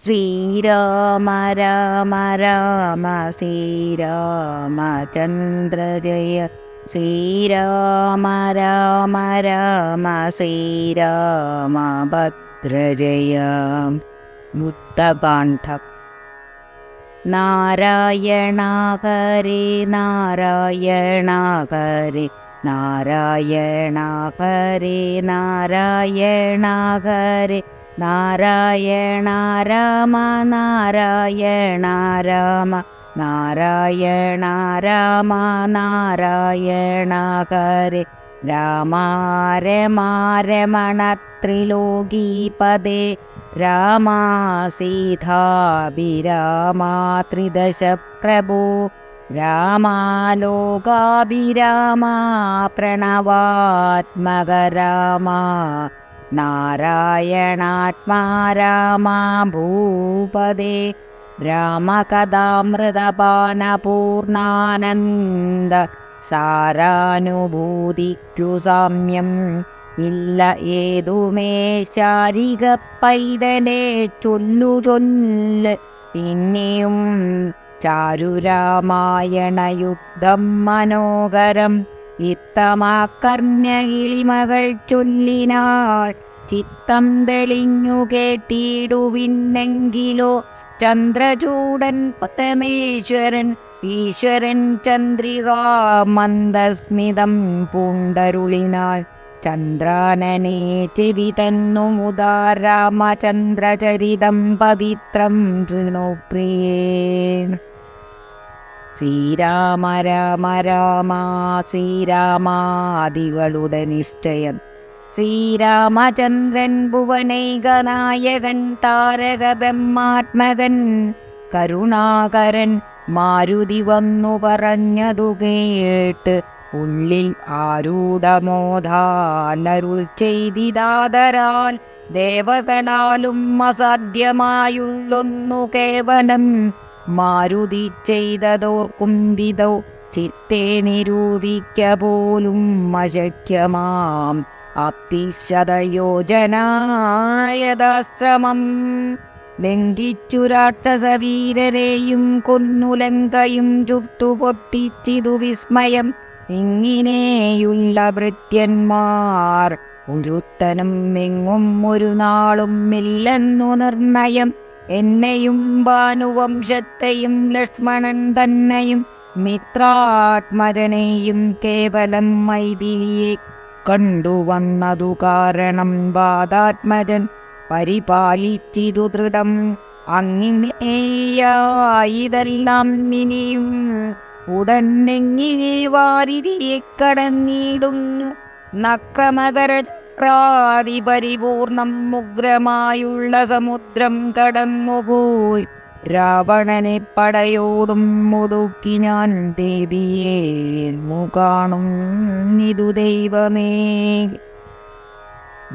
ശ്രീരാമ രാമ രാമ ശ്രീരാമചന്ദ്ര ജയ. ശ്രീരാമ രാമ രാമ ശ്രീരാമ ഭദ്രജയ ബുദ്ധകാന്ഠം നാരായണാകരി നാരായണാകരി നാരായണാകരി ഹരേ നാരായണ രാമ നാരായണ രാമ നാരായണ രാമ നാരായണ ഹരേ. രാമാരമാരമണ ത്രിലോകീപദേ രാമാ സീതാഭിരാമാ ത്രിദശ പ്രഭോ രാമാലോകാഭിരാമാ പ്രണവാത്മക രാമാ. നാരായണാത്മാ രാമാ ഭൂപദേ രാമകഥാമൃതപാനപൂർണാനന്ദ സാരാനുഭൂതിക്കു സാമ്യം. ഇല്ല ഏതുമേ ശാരിക പൈതലെ ചൊല്ലു ചൊല്ല്. പിന്നെയും ചാരുരാമായണയുദ്ധം മനോഹരം. ഇത്തമാക്കർണ്യകിളിമകൾ ചൊല്ലിനാൾ ചിത്തം തെളിഞ്ഞു കേട്ടിടുവിന്നെങ്കിലോ ചന്ദ്രചൂടൻ പരമേശ്വരൻ ഈശ്വരൻ ചന്ദ്രികാ മന്ദസ്മിതം പൂണ്ടരുളിനാൾ. ചന്ദ്രാനനെ ചെവി തന്നു മുതാ രാമചന്ദ്രചരിതം പവിത്രം ശൃണുപ്രിയേ ശ്രീരാമ രാമ രാമ ശ്രീരാമാദികളുടെ നിശ്ചയം. ശ്രീരാമചന്ദ്രൻ ഭുവനൈകനായകൻ താരക ബ്രഹ്മാത്മകൻ കരുണാകരൻ മാരുതി വന്നു പറഞ്ഞതു കേട്ട് ഉള്ളിൽ ആരൂഢമോധാനരുൾ ചെയ്തിതാതരാൽ ദേവകളാലും അസാധ്യമായുള്ളൊന്നു കേവലം മാരുതി ചെയ്തതോർക്കും വിധൗ ചിത്തെ നിരൂപിക്ക പോലും അശക്യമാം. അത്തിശതയോജനായതാശ്രമം ലംഘിച്ചു രാക്ഷസവീരരെയും കൊന്നു ലങ്കയും ചുട്ടു പൊട്ടിച്ചിതു വിസ്മയം ഇങ്ങനെയുള്ള ഭൃത്യന്മാർ. ഒരുത്തനും എങ്ങും ഒരു നാളും ഇല്ലെന്നു നിർണയം എന്നെയും ഭാനുവംശത്തെയും ലക്ഷ്മണൻ തന്നെയും മിത്രാത്മജനെയും കേവലം മൈഥിലിയെ കണ്ടുവന്നതു കാരണം ബാധാത്മജൻ പരിപാലിച്ചിതു ദൃഢം. അങ്ങിനെയായിതെല്ലാം ഇനിയും ഉടനെങ്ങിനെ വാരിതിയെ കടന്നിടുന്നു. നക്രമതര ചക്രാതി പരിപൂർണം ഉഗ്രമായുള്ള സമുദ്രം കടന്നുപോയി. രാവണനെ പടയോടും മുതുക്കി ഞാൻ ദേവിയെ കാണും ഇതു ദൈവമേ.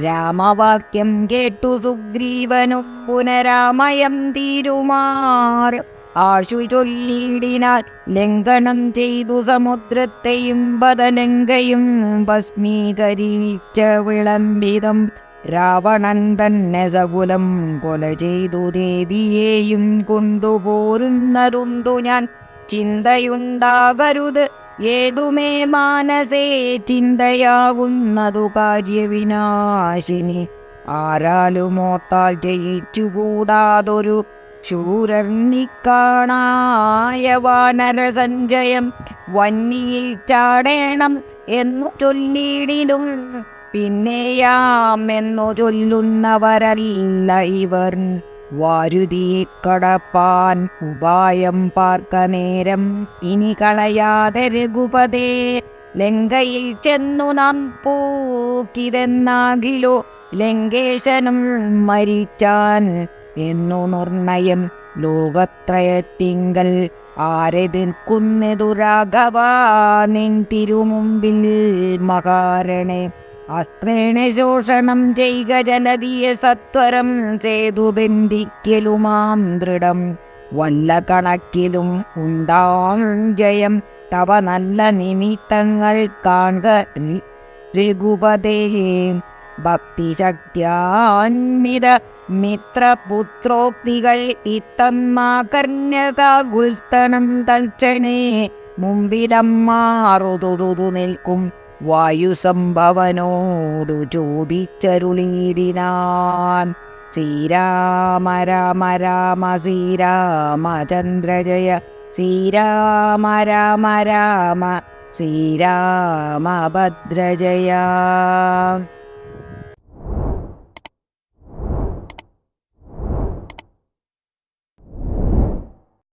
രാമവാക്യം കേട്ടു സുഗ്രീവനു പുനരാമയം തീരുമാർ ആശു ചൊല്ലിയിടിനാൽ ലംഘനം ചെയ്തു സമുദ്രത്തെയും ബദലങ്കയും ഭസ്മീകരിച്ച വിളംബിതം രാവണൻ തന്നെ സകുലം കൊല ചെയ്തു ദേവിയെയും കൊണ്ടുപോരുന്നതുണ്ടു ഞാൻ. ചിന്തയുണ്ടാകരുത് ഏതുമേ മാനസേ ചിന്തയാവുന്നതു കാര്യവിനാശിനി. ആരാലുമോത്താൽ ജയിച്ചുകൂടാതൊരു ശൂരർണിക്കാണായ വാനരസഞ്ചയം വന്നിയിൽ ചാടേണം എന്നു ചൊല്ലിടിലും പിന്നെയാമെന്നു ചൊല്ലുന്നവരല്ല ഇവർ. വാരുതിയെ കടപ്പാൻ ഉപായം പാർക്ക നേരം ഇനി കളയാതെ രഘുപതേ. ലങ്കയിൽ ചെന്നു നാം പൂക്കിതെന്നാകിലോ. ലങ്കേശനും മരിച്ചാൻ എന്നു നിർണയം ലോകത്രയത്തിങ്കൽ ആരെതിർക്കുന്നതു രാഘവ നിൻ തിരുമുമ്പിൽ മകാരണെ അസ്ത്രേണ ശോഷണം ചെയ്ക ജനതീയ സത്വരം ചെയ്തു ബന്ധിക്കലുമാം ദൃഢം. വല്ല കണക്കിലും ഉണ്ടാം ജയം തവ നല്ല നിമിത്തങ്ങൾ കാണുക രഘുപതേ. ഭക്തിശക്തിയാന്വിത മിത്രപുത്രോക്തികൾ ഇത്തന്മാകർണ്യതാഗുൽത്തനം തൽക്ഷണേ മുമ്പിലമ്മാറുതുതു നിൽക്കും വായുസംഭവനോടു ചോദിച്ചരുളീരിനാൻ ശ്രീരാമ രാമ രാമ ശ്രീരാമചന്ദ്ര ജയ ശ്രീരാമ രാമ രാമ ശ്രീരാമഭദ്ര ജയ